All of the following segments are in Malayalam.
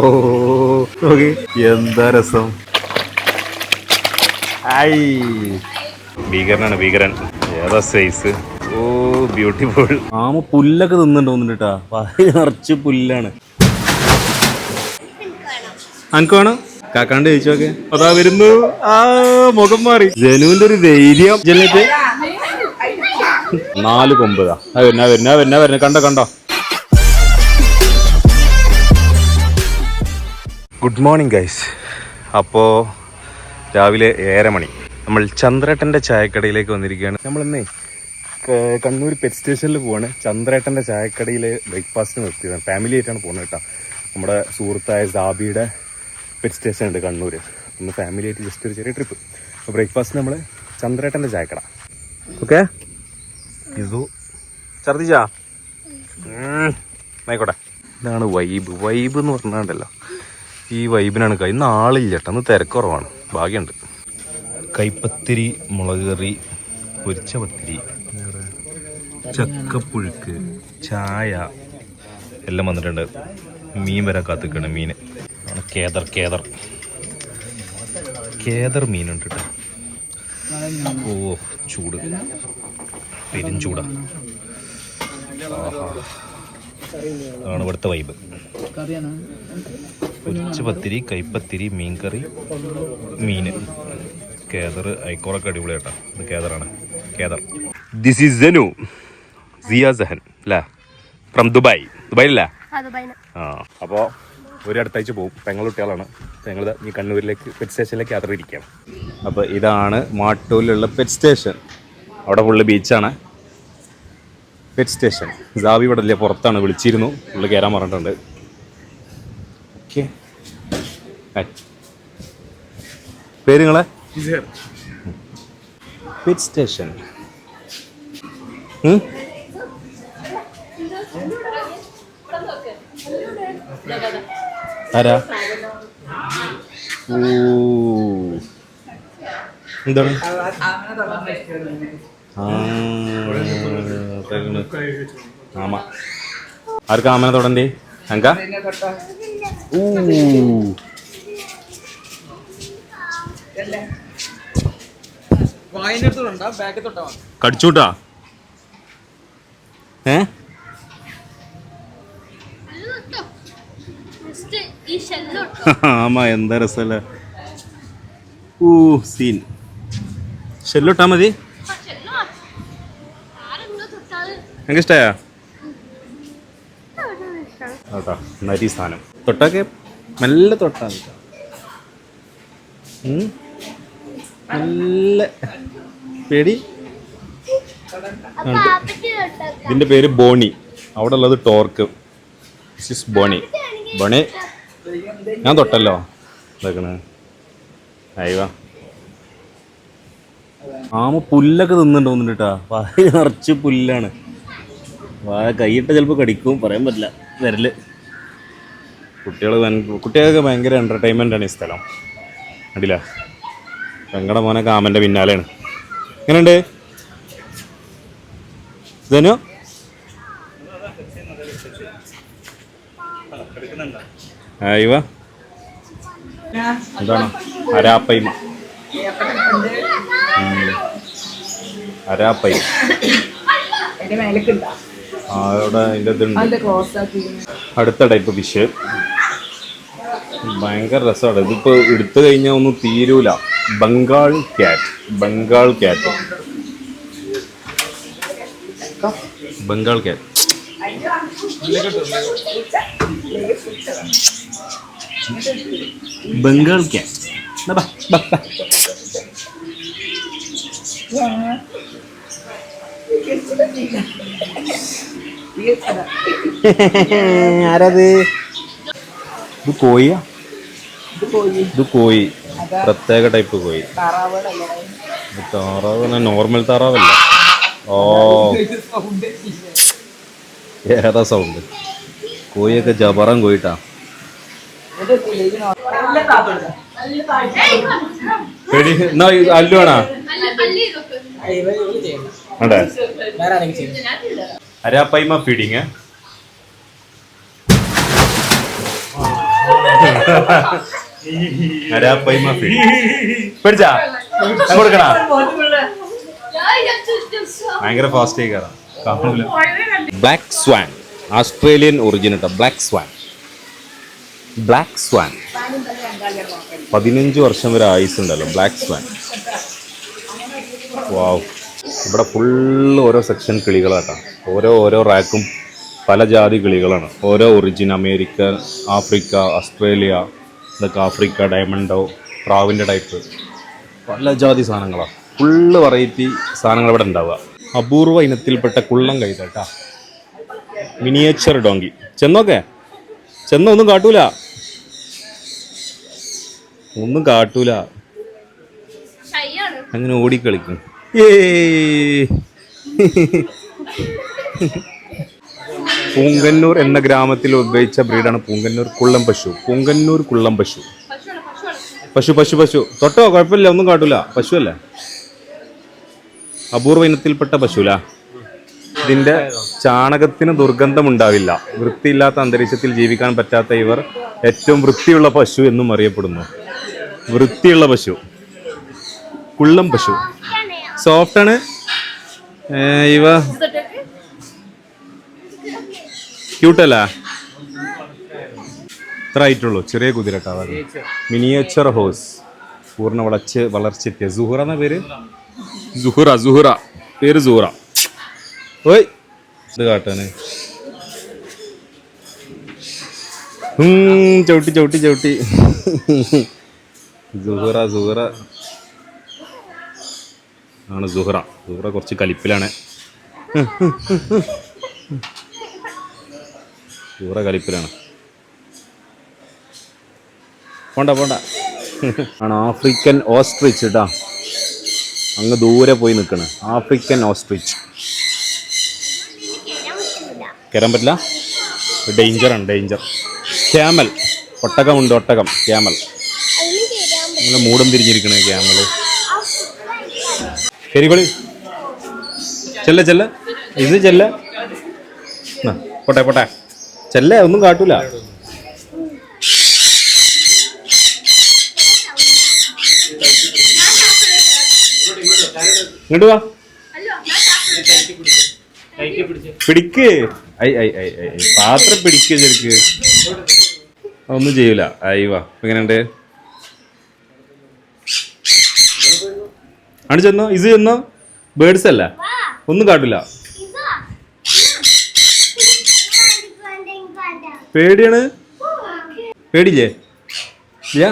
ഓ നോക്ക്. എന്താ രസം? ഐ. ഭീകരനാണ് ഭീകരൻ. ഏതാ സൈസ് ഓ ബ്യൂട്ടിഫുൾ ആമ പുല്ലൊക്കെ കേട്ടാ നിറച്ച് പുല്ലാണ്. അനക്ക് വേണം? കാക്കാണ്ട് ചോദിച്ചോക്കെ അതാ വരുന്നു. ആ മുഖം മാറി. ജനുവിന്റെ ഒരു ധൈര്യം. നാല് കൊമ്പതാ. വരുന്ന വരുന്ന വരുന്ന വരുന്ന. കണ്ടോ കണ്ടോ? ഗുഡ് മോർണിംഗ് ഗൈസ് അപ്പോൾ രാവിലെ ഏഴര മണി. നമ്മൾ ചന്ദ്രേട്ടന്റെ ചായക്കടയിലേക്ക് വന്നിരിക്കുകയാണ്. നമ്മളിന്നേ കണ്ണൂർ പെറ്റ് സ്റ്റേഷനിൽ പോവാണ്. ചന്ദ്രേട്ടന്റെ ചായക്കടയിൽ ബ്രേക്ക്ഫാസ്റ്റിന് നിർത്തിയതാണ് ഫാമിലി ആയിട്ടാണ് പോകുന്നത് കേട്ടോ. നമ്മുടെ സുഹൃത്തായ സാബിയുടെ പെറ്റ് സ്റ്റേഷൻ ഉണ്ട് കണ്ണൂർ ഒന്ന് ഫാമിലി ആയിട്ട് ജസ്റ്റ് ഒരു ചെറിയ ട്രിപ്പ് അപ്പോൾ ബ്രേക്ക്ഫാസ്റ്റ് നമ്മൾ ചന്ദ്രേട്ടന്റെ ചായക്കട. ഓക്കെ ഇതു. ഛർദിച്ചാ. ആയിക്കോട്ടെ. ഇതാണ് വൈബ്. വൈബ് എന്ന് പറഞ്ഞാണ്ടല്ലോ. ഈ വൈബിനാണ് കൈ ഇന്ന് ആളില്ല കേട്ടോ തിരക്കുറവാണ് ഭാഗ്യമുണ്ട് കൈപ്പത്തിരി മുളക് കറി പൊരിച്ച പത്തിരി ചക്കപ്പുഴുക്ക് ചായ എല്ലാം വന്നിട്ടുണ്ട്. മീൻ വരാൻ കാത്തിക്കാണ് മീൻ കേദർ കേദർ. കേദർ മീനുണ്ട് ഓ ചൂട്. പെരും ചൂടാ. അതാണ് ഇവിടുത്തെ വൈബ് പൊരിച്ച പത്തിരി കൈപ്പത്തിരി മീൻകറി മീൻ കേദർ ഐക്കോറൊക്കെ അടിപൊളിയാട്ടാ ഇത് കേദറാണ് കേദർ ദിസ് ഈസ് ജനു സിയ സഹൻ അല്ലേ ഫ്രം ദുബായ് ദുബായിലല്ല? ആ അപ്പോൾ ഒരു അടുത്താഴ്ച പോകും പെങ്ങൾ കുട്ടികളാണ് ഞങ്ങൾ ഈ കണ്ണൂരിലേക്ക് പെറ്റ് സ്റ്റേഷനിലേക്ക് യാത്ര ഇരിക്കുകയാണ്. അപ്പോൾ ഇതാണ് മാട്ടൂരിലുള്ള പെറ്റ് സ്റ്റേഷൻ അവിടെ ഫുള്ള് ബീച്ചാണ് പെറ്റ് സ്റ്റേഷൻ ജാവി ഇവിടെ പുറത്താണ്. വിളിച്ചിരുന്നു. ഫുള്ള് കയറാൻ പറഞ്ഞിട്ടുണ്ട്. ഓക്കെ പേര് നിങ്ങളെ പെറ്റ് സ്റ്റേഷൻ? ആരാ? ഓ എന്താണ്. ആമ. ആർക്കാ ആമനെ തൊടണ്ടേ? അങ്ക? കടിച്ചൂട്ടാ. ഏ? ആമാ എന്താ രസമല്ലേ ഊ സീൻ. ഷെല്ലിട്ടാ മതി. എനിക്ക് ഇഷ്ടമായാ കേട്ടോ നരി സാധനം. തൊട്ടൊക്കെ നല്ല തൊട്ടാ നല്ല പേടി? ഇതിന്റെ പേര് ബോണി. അവിടെ ഉള്ളത് ടോർക്ക് ഇസ് ബോണി. ബോണി ഞാൻ തൊട്ടല്ലോ. ഇതാക്കണ. അയവാ ആമ പുല്ലൊക്കെ തിന്നുണ്ട് തോന്നുന്നുണ്ട് കേട്ടാ വായ നിറച്ച് പുല്ലാണ്. വായ കൈയിട്ട ചിലപ്പോൾ കടിക്കും. പറയാൻ പറ്റില്ല. വിരൽ. കുട്ടികൾ കുട്ടികൾക്ക് ഭയങ്കര എന്റർടൈൻമെന്റ് ആണ് ഈ സ്ഥലം. കണ്ടില്ല പെങ്ങടെ മോനെ കാമന്റെ പിന്നാലെയാണ്. എങ്ങനെയുണ്ട്? ധനു? അയവ എന്താണ്? അരാപ്പൈമ. അരാപ്പൈ അവിടെ അതിന്റെ ഇതുണ്ട്. അടുത്ത ടൈപ്പ് ഫിഷ് ഭയങ്കര രസമാണ്. ഇതിപ്പോൾ എടുത്തു കഴിഞ്ഞാൽ ഒന്നും തീരൂല. Bengal cat. Bengal cat. Bengal cat. Bengal cat. ആരത്? ഇത് കോഴിയാ? ഇത് കോഴി. പ്രത്യേക ടൈപ്പ് കോഴി. താറാവ് നോർമൽ താറാവല്ല. ഓ. ഏതാ സൗണ്ട് കോഴിയൊക്കെ ജബറം കോയിട്ടാ പേടി. എന്നാ അല്ലു വേണാ? അതെ വേറെ ആരെങ്കിലും ചെയ്യുന്നു അരാപ്പൈമ അരാപ്പൈമ ഫിൽ പഠിച്ചാ ഞാൻ കൊടുക്കണ? ഭയങ്കര ഫാസ്റ്റ് ആയി കയറാം കാണൂല ബ്ലാക്ക് സ്വാൻ ഓസ്ട്രേലിയൻ ഒറിജിനൽ കേട്ടോ ബ്ലാക്ക് സ്വാൻ ബ്ലാക്ക് സ്വാൻ പതിനഞ്ച് വർഷം വരെ ആയുസ് ഉണ്ടല്ലോ ബ്ലാക്ക് സ്വാൻ വാവ് ഇവിടെ ഫുള്ള് ഓരോ സെക്ഷൻ കിളികളാട്ടോ. ഓരോ ഓരോ റാക്കും പല ജാതി കിളികളാണ്. ഓരോ ഒറിജിൻ അമേരിക്ക ആഫ്രിക്ക ഓസ്ട്രേലിയ ഇതൊക്കെ ആഫ്രിക്ക ഡയമണ്ടോ പ്രാവിന്റെ ടൈപ്പ് പല ജാതി സാധനങ്ങളാണ് ഫുള്ള് വെറൈറ്റി സാധനങ്ങൾ ഇവിടെ ഉണ്ടാവുക. അപൂർവ ഇനത്തിൽപ്പെട്ട കുള്ളം കൈതട്ടാ. Miniature donkey ചെന്നോക്കെ? ചെന്ന ഒന്നും കാട്ടൂല. ഒന്നും കാട്ടൂല. അങ്ങനെ ഓടിക്കളിക്കും. ഏയ്. പൂങ്കന്നൂർ എന്ന ഗ്രാമത്തിൽ ഉദ്ഭവിച്ച ബ്രീഡാണ് പൂങ്കന്നൂർ കുള്ളം പശു. പൂങ്കന്നൂർ കുള്ളം പശു. പശു പശു പശു. തൊട്ടോ? കുഴപ്പമില്ല ഒന്നും കാട്ടൂല. പശു അല്ലേ? അപൂർവ ഇനത്തിൽപ്പെട്ട പശുല. ഇതിന്റെ ചാണകത്തിന് ദുർഗന്ധം ഉണ്ടാവില്ല വൃത്തിയില്ലാത്ത അന്തരീക്ഷത്തിൽ ജീവിക്കാൻ പറ്റാത്ത ഇവർ ഏറ്റവും വൃത്തിയുള്ള പശു എന്നും അറിയപ്പെടുന്നു. വൃത്തിയുള്ള പശു. കുള്ളം പശു. സോഫ്റ്റാണ് ഇവ ക്യൂട്ടല്ല ഇത്ര ആയിട്ടുള്ളൂ ചെറിയ കുതിരട്ടാ മിനിയേച്ചർ ഹോസ് പൂർണ വളച്ച് വളർച്ചെത്തിയ സുഹറ എന്ന പേര്? സുഹറ സുഹറ. പേര് സുഹറ. ഓയ്. ഇത് കാട്ടാന്. ചവിട്ടി ചവിട്ടി ചവിട്ടി. സുഹറ സുഹറ. ആണ് സുഹറ. സുഹറ കുറച്ച് കലിപ്പിലാണ്. സുഹറ കലിപ്പിലാണ് പോണ്ട പോണ്ട. ആണ് ആഫ്രിക്കൻ ഓസ്ട്രിച്ച് കേട്ടാ അങ്ങ് ദൂരെ പോയി നിൽക്കണ് ആഫ്രിക്കൻ ഓസ്ട്രിച്ച്. കയറാൻ പറ്റില്ല? ഡേഞ്ചറാണ് ഡേഞ്ചർ ക്യാമൽ ഒട്ടകമുണ്ട് ഒട്ടകം ക്യാമൽ അങ്ങനെ മൂടം തിരിഞ്ഞിരിക്കണേ ക്യാമൽ ശരികൊളി ചെല്ല ചെല്ല. ഇത് ചെല്ല. പോട്ടെ പോട്ടെ. ചെല്ല ഒന്നും കാട്ടൂല. ഇങ്ങോട്ട് വാ. പിടിക്ക്. പാത്രം പിടിക്ക് ശരിക്ക് ഒന്നും ചെയ്യൂല. ഐ വാ. എങ്ങനെയുണ്ട്? ആണ് ചെന്നോ. ഇത് ചെന്നോ. ബേഡ്സ് അല്ല. ഒന്നും കാട്ടില്ല പേടിയാണ്? പേടിയില്ലേ? ഇല്ല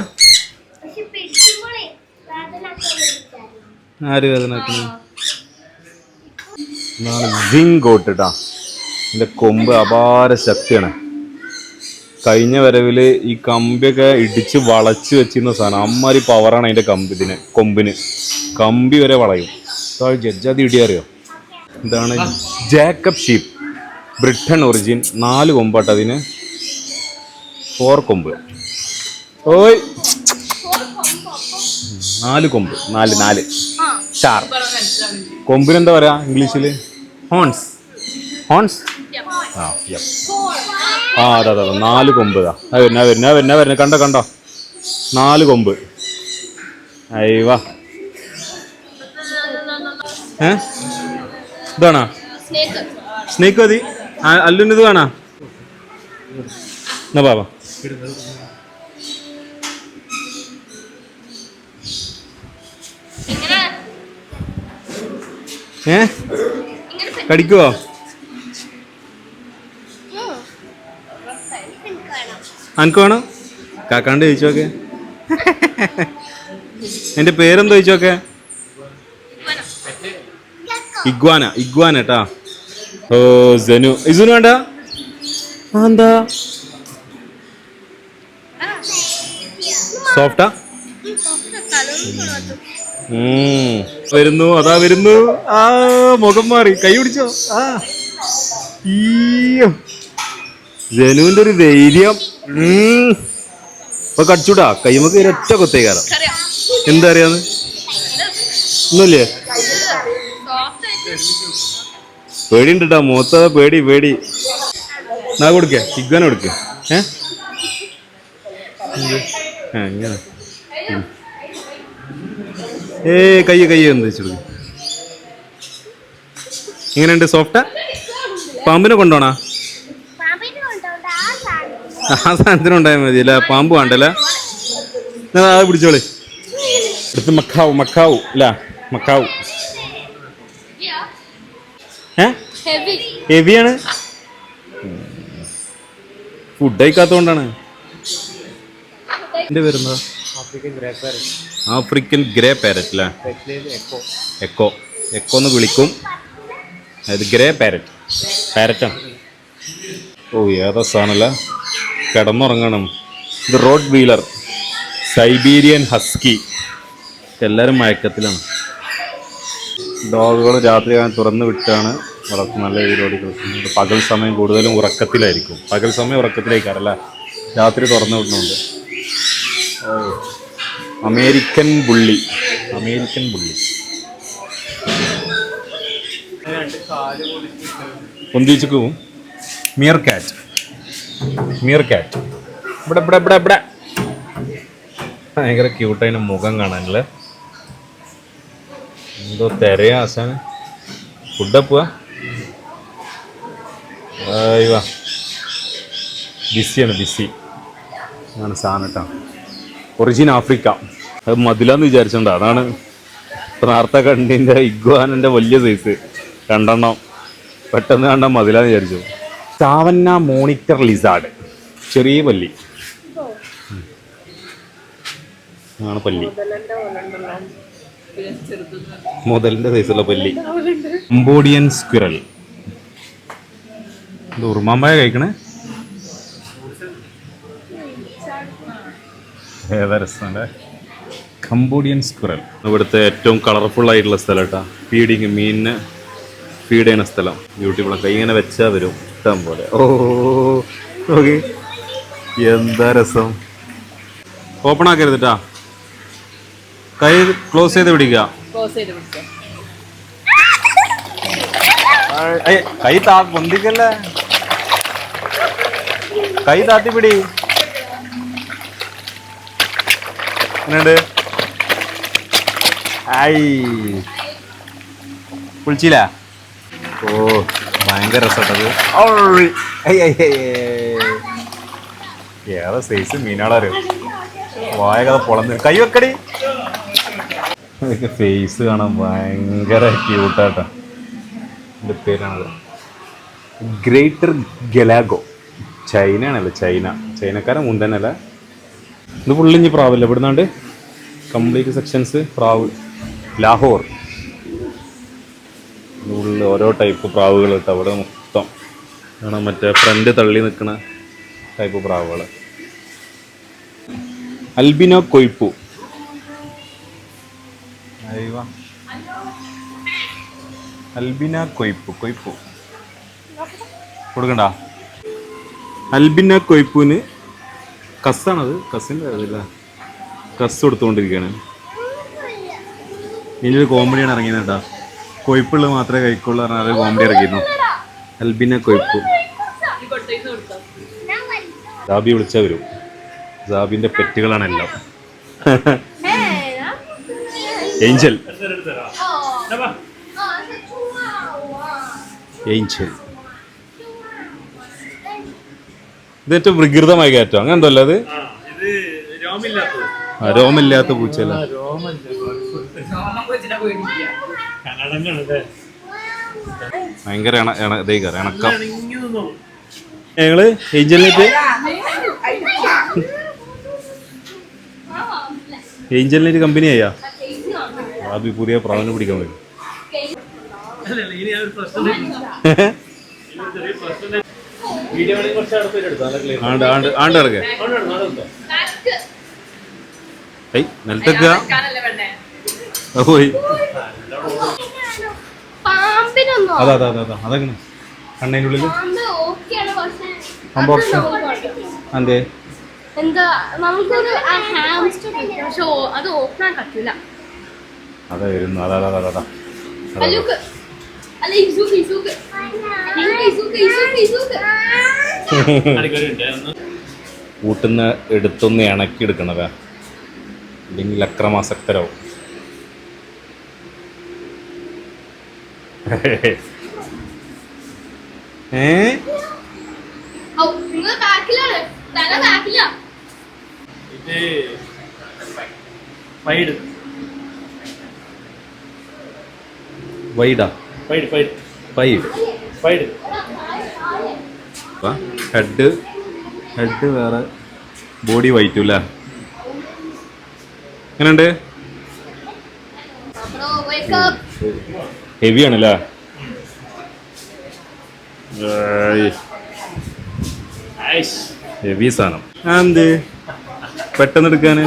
ആര് വേദനാക്കുന്നു സിങ് കോട്ട് കേട്ടാ ഇതിന്റെ കൊമ്പ് അപാര ശക്തിയാണ്. കഴിഞ്ഞ വരവിൽ ഈ കമ്പിയൊക്കെ ഇടിച്ച് വളച്ച് വെച്ചിരുന്ന സാധനം. അമ്മാതിരി പവറാണ് അതിന്റെ കമ്പിതിന് കൊമ്പിന്. കമ്പി വരെ വളയും. ജഡ്ജാതി ഇടിയറിയോ? ഇതാണ് ജാക്കബ് ഷീപ്പ്. ബ്രിട്ടൻ ഒറിജിൻ നാല് കൊമ്പാട്ട് അതിന് ഫോർ കൊമ്പ് ഓയ്. നാല് കൊമ്പ്. നാല് നാല്. സ്റ്റാർ കൊമ്പിനെന്താ പറയാ ഇംഗ്ലീഷിൽ ഹോൺസ്. ഹോൺസ്? ആ യെസ് ആ അതെ അതെ അതെ. നാല് കൊമ്പ് ഇതാ. ആ വരുന്ന വരുന്ന വരുന്ന വരുന്ന. കണ്ടോ കണ്ടോ? നാല് കൊമ്പ്. അയ്യവാ ഏ? ഇതാണോ? സ്നേക്ക്. മതി. അല്ലുന്നത് ഇത് കാണാ എന്നാ ബാബാ ഇങ്ങനെ ഏ? കടിക്കുവോ? അനക്ക് വേണം? കാക്കാണ്ട് ചോദിച്ചോക്കെ. എന്റെ പേരെന്താ ചോദിച്ചോക്കെ? ഇഗ്വാന ഇഗ്വാന കേട്ടാ ഓ ജനു ഇസുനു വേണ്ട? എന്താ സോഫ്റ്റാ. വരുന്നു അതാ വരുന്നു. ആ മുഖം മാറി. കൈ പിടിച്ചോ? ആ. ഈയോ. ജനുവിന്റെ ഒരു ധൈര്യം. ഇപ്പൊ കടിച്ചൂടാ. കൈമക്ക് ഒരൊറ്റ കൊത്തേക്കാരം. എന്താ അറിയാന്ന്? ഒന്നുമില്ലേ? പേടി കേട്ടോ മൂത്ത പേടി പേടി. നാ കൊടുക്കേ? ഇഗ്വന കൊടുക്കേ. ഏ? ഇങ്ങനെ. ഏ കയ്യ കയ്യ എന്ന് വെച്ചു എങ്ങനെയുണ്ട് സോഫ്റ്റാ? പാമ്പിനെ കൊണ്ടോണാ? ആ സാധനം സാധനത്തിന് ഉണ്ടായാൽ മതി. അല്ല പാമ്പ് വേണ്ടല്ലേ? അത് പിടിച്ചോളി. അടുത്ത് മക്കാവു മക്കാവു അല്ല മക്കാവു. ഹെവിയാണ് ഫുഡ് കഴിക്കാത്തോണ്ടാണ് എന്റെ വരുന്നത് ആഫ്രിക്കൻ ഗ്രേ പാരറ്റ്. അല്ലേ എക്കോ. എക്കോ. എന്ന് വിളിക്കും. അതായത് ഗ്രേ പാരറ്റ്. പാരറ്റാണ് ഓ ഏതാ സാധനമല്ല കിടന്നുറങ്ങണം. ഇത് റോഡ് വീലർ. Siberian husky. എല്ലാവരും മയക്കത്തിലാണ്. ഡോഗുകൾ രാത്രി തുറന്നു വിട്ടാണ് വളർത്തുന്നത്. നല്ല രീതിയിലോട് കളിക്കുന്നത്. പകൽ സമയം കൂടുതലും ഉറക്കത്തിലായിരിക്കും. പകൽ സമയം ഉറക്കത്തിലേക്കാറല്ല രാത്രി തുറന്നു വിടുന്നുണ്ട്. American bully. American bully. പൊന്തിച്ചു പോവും മിയർ കാറ്റ് മിയർ കാറ്റ് ഇവിടെ ഇവിടെ ഇവിടെ ഇവിടെ. ഭയങ്കര ക്യൂട്ടതിന് മുഖം കാണാനല്ലേ? എന്തോ തിരയാ ആശാന് ഫുഡ് പോവാ. ബിസിയാണ് ബിസി. ആണ് സാധനം കേട്ടോ. ഒറിജിൻ ആഫ്രിക്ക അത് മതിലാന്ന് വിചാരിച്ചിട്ടുണ്ട് അതാണ് നേരത്തെ കണ്ടിന്റെ ഇഗ്വാനന്റെ വലിയ സൈസ് രണ്ടെണ്ണം. പെട്ടെന്ന് കണ്ട മതിലാന്ന് വിചാരിച്ചു. ചാവന്ന മോണിറ്റർ ലിസാഡ് ചെറിയ പല്ലി. ആണ് പല്ലി. മുതലിന്റെ സൈസുള്ള പല്ലി. കംബോഡിയൻ സ്ക്വിറൽ ഇത് കഴിക്കണേ? ഏതാ കംബോഡിയൻ സ്ക്വറൽ. ഇവിടുത്തെ ഏറ്റവും കളർഫുൾ ആയിട്ടുള്ള സ്ഥലം കേട്ടോ. ഫീഡിങ് മീനിന് ഫീഡ് ചെയ്യുന്ന സ്ഥലം. ബ്യൂട്ടിഫുൾ കൈ ഇങ്ങനെ വെച്ചാൽ വരും. ഇഷ്ടം പോലെ. ഓ ഓക്കെ എന്താ രസം. ഓപ്പൺ ആക്കരുത് കേട്ടാ കൈ ക്ലോസ് ചെയ്ത് പിടിക്കുക. കൈ താ പൊന്തിക്കല്ലേ? കൈ താത്തി പിടി എന്നുണ്ട് ഐ കുളിച്ചില്ല? ഓ ഭയങ്കര രസട്ടത് ഏറെ സൈസ് മീനാളറിയോ വായ കഥ പൊളന്ന്. കൈ വെക്കടി. ഫേസ് കാണാൻ ഭയങ്കര ക്യൂട്ടാട്ടോ എന്റെ പേരാണത്. Greater ഗലാഗോ ചൈനയാണല്ലോ China. ചൈനക്കാരൻ മുന്തനല്ല ഇത് പുള്ളിഞ്ഞ് പ്രാവില്ല. ഇവിടുന്നാണ്ട് കംപ്ലീറ്റ് സെക്ഷൻസ് പ്രാവ്. ലാഹോർ. ഉള്ളിൽ ഓരോ ടൈപ്പ് പ്രാവുകൾ കേട്ടോ അവിടെ മൊത്തം. ആണ് മറ്റേ ഫ്രണ്ട് തള്ളി നിൽക്കുന്ന ടൈപ്പ് പ്രാവുകൾ അൽബിനോ കൊയ്പ്പു അൽബിന കൊയ്പ്പു കൊയ്പ്പു കൊടുക്കണ്ട? അൽബിന കൊയ്പ്പുവിന് കസ്സാണത് കസ്സിന്റെ അതല്ല കസ് കൊടുത്തുകൊണ്ടിരിക്കുകയാണ്. ഒരു കോമഡിയാണ് ഇറങ്ങിയത് കേട്ടാ. കൊയ്പ്പുള്ള മാത്രമേ കഴിക്കുള്ളൂ പറഞ്ഞാൽ ഒരു കോമഡി ഇറങ്ങിയിരുന്നു. അൽബിന കൊയ്പ്പ്. ജാബി വിളിച്ചാൽ വരും. ജാബിന്റെ പെറ്റുകളാണെല്ലാം ഏഞ്ചൽ. ഏഞ്ചൽ. ഇത് ഏറ്റവും വികൃതമായ കയറ്റം. അങ്ങനെ എന്തോ അത്? ആ, രോമില്ലാത്ത പൂച്ചല്ല ഭയങ്കര ഇണ ഇണ ഇതേ കയറി ഇണക്കം. ഞങ്ങൾ ഏഞ്ചലിനേറ്റ് കമ്പനി ആയാ? ആദ്യം പുതിയ പ്രാവിനെ പിടിക്കാൻ വരും ആണ്ട് ആണ്ട് ആണ്ട് കിടക്കേ ഏയ് നിലത്തേക്കുക പോയി. അതാ അതാ അതാ അതാ. അതൊക്കെ കണ്ണതിന്റെ ഉള്ളിൽ okay. അതെ എന്താ നമുക്കൊരു ഹാംസ്റ്റർ പക്ഷെ അത് ഓപ്പൺ പറ്റില്ല അതാ വരുന്നു അതാ അതാ. അതാ അതാ. അല്ല ഇസൂക്ക് ഇസൂക്ക്. ഇസൂക്ക് ഇസൂക്ക് ഇസൂക്ക്. കൂട്ടുന്ന എടുത്തൊന്ന് ഇണക്കി എടുക്കണതാ അല്ലെങ്കിൽ അക്രമാസക്തരാവും. ഏ? ഫൈഡ് വൈഡാ? ഫൈഡ് ഫൈഡ് വൈഡ് ഫൈഡ് ഹെഡ് ഹെഡ് വേറെ. ബോഡി വൈറ്റും അല്ലേ? എങ്ങനെയുണ്ട്? അപ്പ് ഹെവി ആണല്ലേ ഹെവി സാധനം. ആ എന്ത്? പെട്ടെന്ന് എടുക്കാന്?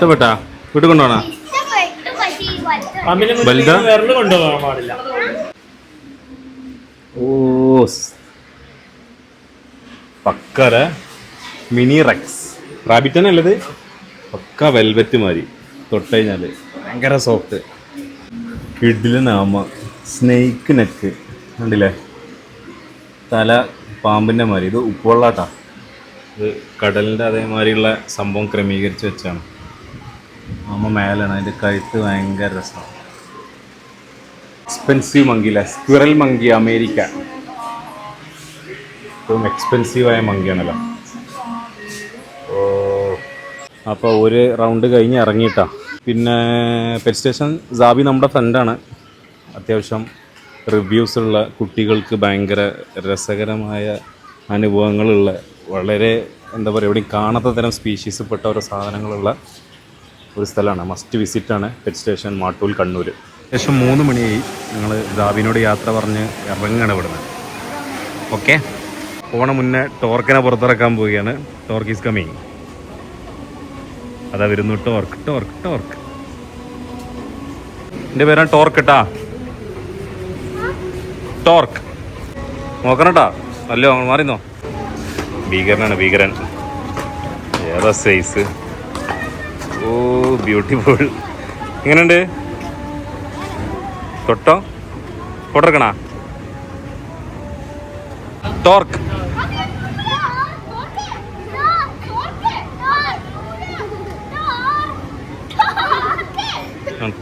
ഇഷ്ടപ്പെട്ടാ? വീട്ടിൽ കൊണ്ടുപോണ വലുത്? വിരൽ കൊണ്ടുപോകാൻ പാടില്ല. ഓ പക്കര മിനി റെക്സ്. റാബിറ്റ് തന്നെ ഉള്ളത്? പക്ക വെൽവെറ്റ് മാതിരി. തൊട്ട് കഴിഞ്ഞാൽ ഭയങ്കര സോഫ്റ്റ് കിഡിൽ നാമ സ്നേക്ക് നെക്ക് കണ്ടില്ലേ? തല പാമ്പിന്റെ മാതിരി. ഇത് ഉപ്പുവെള്ളാട്ടാ. ഇത് കടലിന്റെ അതേമാതിരിയുള്ള സംഭവം ക്രമീകരിച്ച് വെച്ചാണ്. അമ്മ മേലാണ്. അതിന്റെ കഴുത്ത് ഭയങ്കര രസമാണ് എക്സ്പെൻസീവ് മങ്കി അല്ലേ സ്ക്വിറൽ മങ്കി അമേരിക്ക ഏറ്റവും എക്സ്പെൻസീവായ മങ്കിയാണല്ലോ അപ്പോൾ ഒരു റൗണ്ട് കഴിഞ്ഞ് ഇറങ്ങിയിട്ടാ. പിന്നെ പെറ്റ് സ്റ്റേഷൻ സാബി നമ്മുടെ ഫ്രണ്ടാണ് അത്യാവശ്യം റിവ്യൂസ് ഉള്ള കുട്ടികൾക്ക് ഭയങ്കര രസകരമായ അനുഭവങ്ങളുള്ള വളരെ എന്താ പറയുക എവിടെയും കാണാത്ത തരം സ്പീഷീസ് പെട്ട ഓരോ സാധനങ്ങളുള്ള ഒരു സ്ഥലമാണ്. മസ്റ്റ് വിസിറ്റ് ആണ് പെറ്റ് സ്റ്റേഷൻ മാട്ടൂൽ കണ്ണൂർ. ഏകദേശം മൂന്ന് മണിയായി ഞങ്ങൾ ദാബിനോട് യാത്ര പറഞ്ഞ് ഇറങ്ങുകയാണ് ഇവിടുന്ന്. ഓക്കെ പോണ മുന്നേ ടോർക്കിനെ പുറത്തിറക്കാൻ പോവുകയാണ്. ടോർക്ക് ഈസ് കമ്മിങ് അതാ വരുന്നു ടോർക്ക് ടോർക്ക് ടോർക്ക്. എന്റെ പേരാണ് ടോർക്ക് കേട്ടാ ടോർക്ക്. നോക്കണട്ടാ. അല്ലോ മാറിന്നോ? ഭീകരനാണ് ഭീകരൻ. ഏതാ സൈസ് ഓ ബ്യൂട്ടിഫുൾ എങ്ങനെയുണ്ട്? തൊട്ടോ? ഫോട്ടോ എടുക്കണാ ടോർക്ക്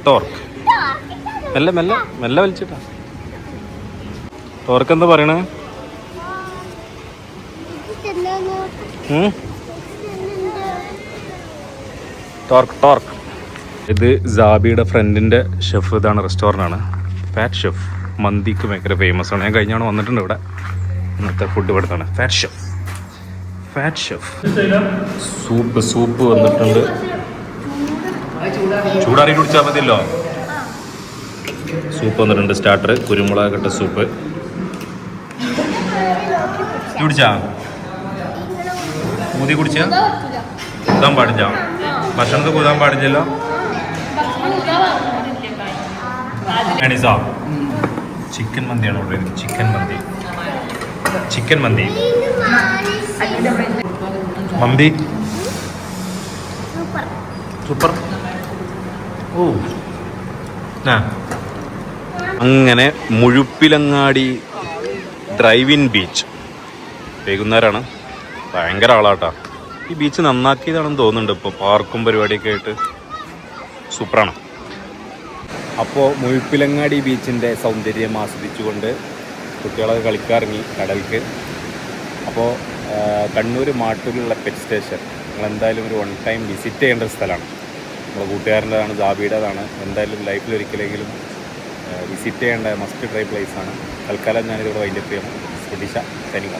ടോർക്ക്. മെല്ലെ മെല്ലെ മെല്ലെ വലിച്ചിട്ടാ. ടോർക്ക് എന്താ പറയണേ ടോർക്ക് ടോർക്ക്. ഇത് സാബിയുടെ ഫ്രണ്ടിന്റെ ഷെഫ് ഇതാണ് റെസ്റ്റോറന്റ് ആണ് ഫാറ്റ് ഷെഫ്. മന്തിക്ക് ഭയങ്കര ഫേമസ് ആണ്. ഞാൻ കഴിഞ്ഞാണ് വന്നിട്ടുണ്ട് ഇവിടെ. ഇന്നത്തെ food ഇവിടുത്താണ് fat chef. Fat chef. Soup soup വന്നിട്ടുണ്ട്. ചൂടാറി കുടിച്ചാൽ മതിയല്ലോ. സൂപ്പ് വന്നിട്ടുണ്ട് സ്റ്റാർട്ടർ കുരുമുളക് കട്ട സൂപ്പ്. കുടിച്ചാ? ഊതി കുടിച്ചാ? കൂതാൻ പാടില്ല. ഭക്ഷണത്തിൽ കൂടാൻ പാടില്ലല്ലോ? ചിക്കൻ മന്തിയാണ് ഓർഡർ ചെയ്തത് ചിക്കൻ മന്തി. ചിക്കൻ മന്തി. മന്തി? സൂപ്പർ ഓ. ആ. അങ്ങനെ മുഴുപ്പിലങ്ങാടി ഡ്രൈവിൻ ബീച്ച് വൈകുന്നേരമാണ് ഭയങ്കര ആളാട്ടാ. ഈ ബീച്ച് നന്നാക്കിയതാണെന്ന് തോന്നുന്നുണ്ട്. ഇപ്പോൾ പാർക്കും പരിപാടിയൊക്കെ ആയിട്ട് സൂപ്പറാണ്. അപ്പോൾ മുഴുപ്പിലങ്ങാടി ബീച്ചിന്റെ സൗന്ദര്യം ആസ്വദിച്ചുകൊണ്ട് കുട്ടികളൊക്കെ കളിക്കാറുണ്ട് കടൽക്ക്. അപ്പോൾ കണ്ണൂർ മാട്ടൂരിലുള്ള പെറ്റ് സ്റ്റേഷൻ നിങ്ങൾ എന്തായാലും ഒരു വൺ ടൈം വിസിറ്റ് ചെയ്യേണ്ട ഒരു സ്ഥലമാണ്. നമ്മുടെ കൂട്ടുകാരന്റെതാണ് ജാബിയുടേതാണ്. എന്തായാലും ലൈഫിൽ ഒരിക്കലെങ്കിലും വിസിറ്റ് ചെയ്യേണ്ട മസ്റ്റ് ട്രൈ പ്ലേസാണ് തൽക്കാലം ഞാനിതിവിടെ വൈൻഡപ്പ് ചെയ്യണം ശ്രദ്ധിച്ച സൈനിക